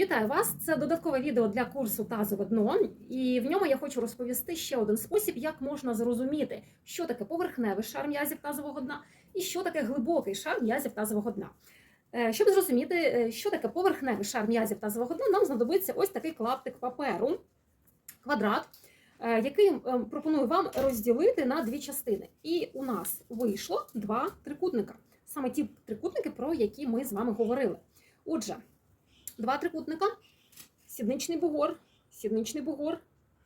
Вітаю вас! Це додаткове відео для курсу тазове дно, і в ньому я хочу розповісти ще один спосіб, як можна зрозуміти, що таке поверхневий шар м'язів тазового дна і що таке глибокий шар м'язів тазового дна. Е, Щоб зрозуміти, е, що таке поверхневий шар м'язів тазового дна, нам знадобиться ось такий клаптик паперу, квадрат, е, який е, пропоную вам розділити на дві частини. І у нас вийшло два трикутника. Саме ті трикутники, про які ми з вами говорили. Отже, два трикутника, сідничний бугор, сідничний бугор,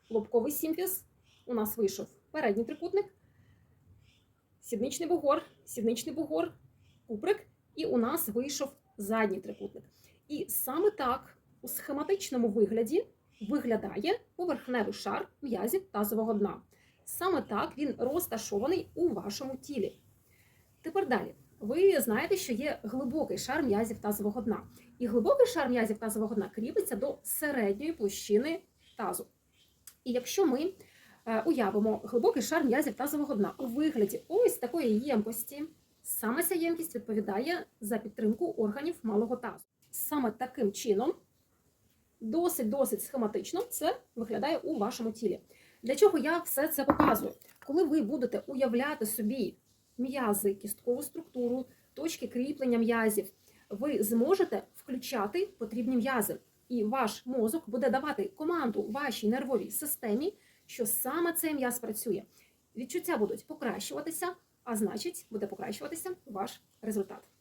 лобковий симфіз. У нас вийшов передній трикутник, сідничний бугор, сідничний бугор, куприк, і у нас вийшов задній трикутник. І саме так у схематичному вигляді виглядає поверхневий шар м'язів тазового дна. Саме так він розташований у вашому тілі. Тепер далі. Ви знаєте, що є глибокий шар м'язів тазового дна. І глибокий шар м'язів тазового дна кріпиться до середньої площини тазу. І якщо ми е, уявимо глибокий шар м'язів тазового дна у вигляді ось такої ємкості, саме ця ємкість відповідає за підтримку органів малого тазу. Саме таким чином, досить-досить схематично, це виглядає у вашому тілі. Для чого я все це показую? Коли ви будете уявляти собі м'язи, кісткову структуру, точки кріплення м'язів, ви зможете включати потрібні м'язи. І ваш мозок буде давати команду вашій нервовій системі, що саме цей м'яз працює. Відчуття будуть покращуватися, а значить, буде покращуватися ваш результат.